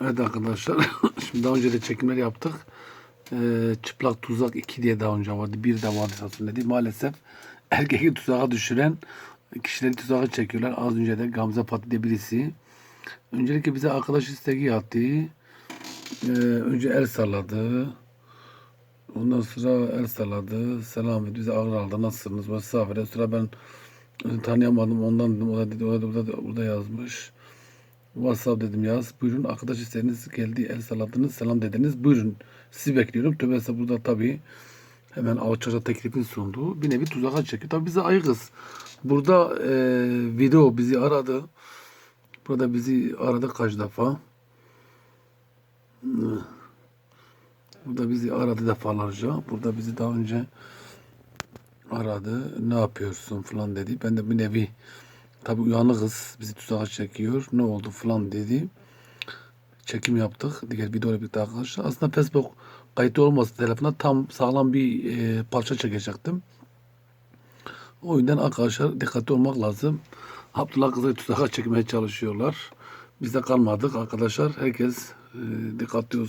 Evet arkadaşlar. Şimdi daha önce de çekimler yaptık. Ee, çıplak tuzak 2 diye daha önce vardı. Bir de vardı satın dedi. Maalesef erkeği tuzağa düşüren kişileri tuzağa çekiyorlar. Az önce de Gamze Pati de birisi. Öncelikle bize arkadaş isteği attı. Ee, önce el salladı. Ondan sonra el salladı. Selam dedi. Bize ağır aldı. Nasılsınız? Vesaire. Sonra ben e, tanıyamadım. Ondan dedim. O da dedi. O da burada, burada yazmış. WhatsApp dedim yaz. Buyurun arkadaş isteğiniz geldi. El salladınız. Selam dediniz. Buyurun. Sizi bekliyorum. Tövbe burada tabii hemen Avçaca teklifini sundu. Bir nevi tuzağa çekiyor. Tabii bize ayıkız. Burada e, video bizi aradı. Burada bizi aradı kaç defa. Burada bizi aradı defalarca. Burada bizi daha önce aradı. Ne yapıyorsun falan dedi. Ben de bir nevi tabii uyanıkız. Bizi tuzağa çekiyor. Ne oldu falan dedi. Çekim yaptık. Diğer videoyla birlikte arkadaşlar. Aslında Facebook kayıtlı olmasa telefona tam sağlam bir e, parça çekecektim. O yüzden arkadaşlar dikkatli olmak lazım. Abdullah kızı tuzağa çekmeye çalışıyorlar. Biz de kalmadık arkadaşlar. Herkes e, dikkatli olsun.